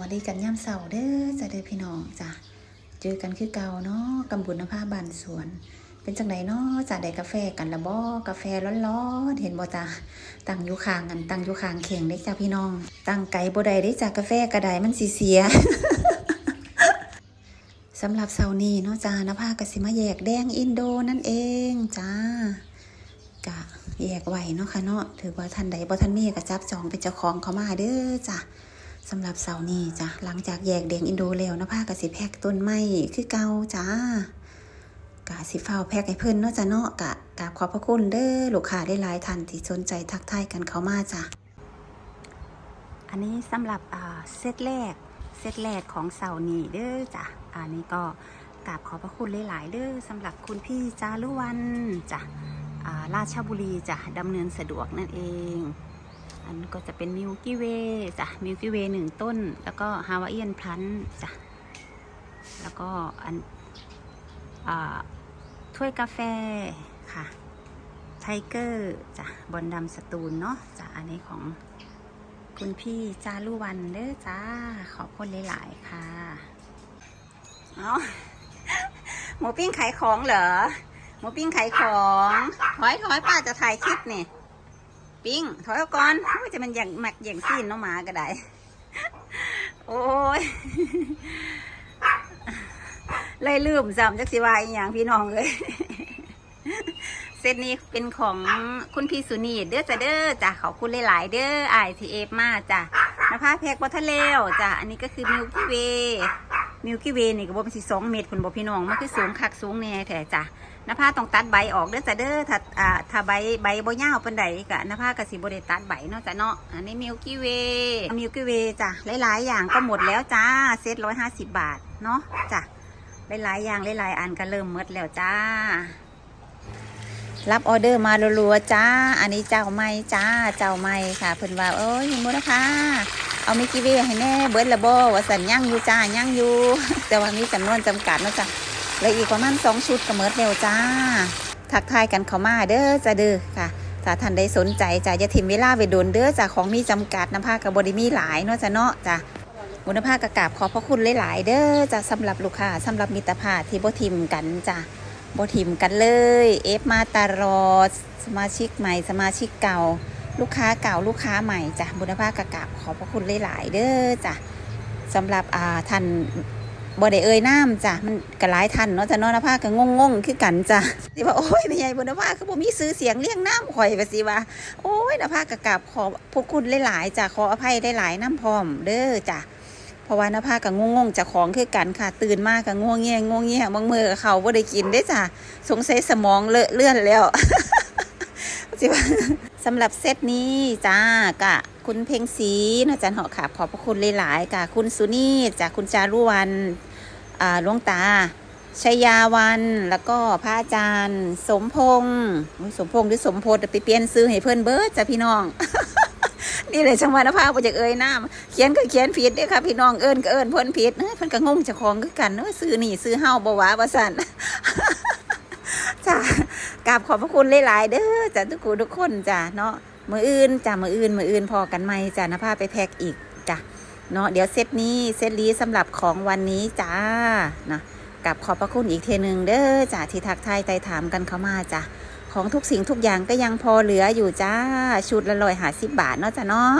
วัสดีกันย่ำเสาเด้อจ้ะเด้อพี่น้องจ้ะเจอกันคือเก่าเนาะกำบุญนภาบานสวน เป็นจังไดเนาะจ้ะได้กาแฟกันละบ่กาแฟร้อนๆเห็นบ่จ้ะตั้งอยู่ข้างกันตั้งอยู่ข้างเข่งเด้จ้ะพี่น้อง ตั้งไก่บ่ได้เด้จ้ะกาแฟกระไดมันสิเสียสำหรับเสาร์นี้เนาะจ้านภากสิมาแยกแดงอินโดนั่นเองจ้ากะแยกไหวเนาะค่ะเนาะถือว่าท่านใดบ่ท่านมีก็จับจองเป็นเจ้าของเขามาเด้อจ้ะ สำหรับเสาร์นี้จ้ะหลังจากแยกแดงอินโดแล้วนะพากสิแพกต้นไม้คือเก่าจ้ากะสิเฝ้าแพกให้เพิ่นเนาะจ้ะเนาะกะกราบขอบพระคุณเด้อลูกค้าได้หลายท่านที่สนใจทักทายกันเข้ามาจ้ะอันนี้สำหรับเซตแรกเซตแรกของเสาร์นี้เด้อจ้ะอันนี้ก็กราบขอบพระคุณหลายๆเด้อสำหรับคุณพี่จารุวันจ้ะราชบุรีจ้ะดำเนินสะดวกนั่นเอง อันก็จะเป็นมิลกี้เวย์จ้ะมิลกี้เวย์หนึ่งต้น แล้วก็ฮาวาเอียนพลันจ้ะแล้วก็อันอถ้วยกาแฟค่ะไทเกอร์จ้ะบอลดำสตูลเนาะจ้ะอันนี้ของคุณพี่จารุวันเด้อจ้า ขอบคุณหลาย ๆ ค่ะเอาหมูปิ้งขายของเหรอ หมูปิ้งขายของถอยถอยป้าจะถ่ายคลิปนี่ ปิ้งถอยออกก่อนโอ้ยจะมันอย่างหมักอย่างซีนน้องหมาก็ได้ โอ้ยเลยลืมซ้ำจักสิวาอย่างพี่น้องเลยเซตนี้เป็นของคุณพี่สุนีเด้อจ้ะเด้อจ้ะขอบคุณหลายๆเด้อไอทีเอฟมาจ้ะนภาแพกบัทะเลวจ้ะอันนี้ก็คือมิลกี้เว มิลกี้เวนี่ก็บอกเป็นสิสองเมตรคุณบอกพี่น้องมันคือสูงคักสูงแน่แท้จ้ะนภาต้องตัดใบออกเด้อจ้ะเด้อถ้าอ่าถ้าใบใบบ่ยาวปานใดก็นภาก็สิบ่ได้ตัดใบเนาะจ้ะเนาะอันนี้มิลกี้เวมิลกี้เวจ้ะหลายๆ อย่างก็หมดแล้วจ้าเซต150บบาทเนาะจ้ะหลายๆอย่างหลายๆอันก็เริ่มหมดแล้วจ้า รับออเดอร์มารัวๆจ้า อันนี้เจ้าใหม่จ้าเจ้าใหม่ค่ะเพิ่นว่าเอ้ยมีมุนะคะ เอาไมิลกี้เวให้แน่เบิร์ดละบ่ว่าสันย่างอยู่จ้าย่างอยู่ แต่ว่ามีจำนวนจำกัดนะจ้ะเลืออีกประมาณสองชุดก็เมิดเร็วจ้า ทักทายกันเข้ามาเด้อจ้าเด้อค่ะถ้าท่านได้สนใจจ้าอย่าทิมเวลาไปโดนเด้อจ้าของมีจำกัดน้ำผ้ากับบริมีหลายเนาะจ้าเนาะจ้าบุญภาคกราบขอบพระคุณหลาย ๆ เด้อจ้าสำหรับลูกค้าสำหรับมิตรภาพที่บ่ทิมกันจ้าบ่ทิมกันเลย เอฟมาตลอดสมาชิกใหม่สมาชิกเก่า ลูกค้าเก่าลูกค้าใหม่จ้ะบุญภาคกราบขอบพระคุณหลายๆเด้อจ้ะสำหรับอ่าท่านบ่ได้เอ่ยน้ำจ้ะมันก็หลายท่านเนาะจ้ะนาะนภาก็งงๆคือกันจ้ะสิว่าโอ้ยแม่ใหญ่บุญภาคือบ่มีซื้อเสียงเรียงน้ำข่อยว่าสิว่าโอ้ยนภาก็กราบขอพวกคุณหลายๆจ้ะขออภัยได้หลายน้ำพร้อมเด้อจ้ะเพราะว่านภาก็งงๆเจะของคือกันค่ะ ตื่นมาก็ง่วงเงี้ยง่วงเงี้ยบางมือก็เขาบ่ได้กินได้จ้ะสงสัยสมองเลอะเลื่อนแล้วสิว่า สำหรับเซตนี้จ้ากะคุณเพ็งศรีเนาะจันเหาะค่ะขอบพระคุณหลายๆกะคุณสุนีจากคุณจารุวันอ่าหลวงตาชยาวันแล้วก็พระอาจารย์ สมพงษ์สมพงษ์หรือสมโพธิ์ไปเปลี่ยนซื้อให้เพื่อนเบิร์ดจ้ะพี่น้อง นี่เลยจังหวัดนภาพจากเอ่ยน้ำเขียนก็เขียนผิดด้อค่ะพี่น้องเอิญก็เอิญเพื่อนผิดเอ้ยเพื่อนก็งงจ้าของกันเอ้ยซื้อนี่ซื้อเฮาบ่หวาบสันจ้ะก ราบขอบพระคุณหลายๆเด้อจ้ะทุกคนทุกคนจ้ะเนาะมืออื่นจ้ะมืออื่นมืออื่นพอกันไหมจ้ะนภาไปแพ็กอีกจ้ะเนาะเดี๋ยวเซตนี้เซตนี้สำหรับของวันนี้จ้านะกับขอบพระคุณอีกเทนึงเด้อจ้าที่ทักทายไต่ถามกันเข้ามาจ้าของทุกสิ่งทุกอย่างก็ยังพอเหลืออยู่จ้าชุดละร้อยหาสิบบาทเนาะจ้าเนาะ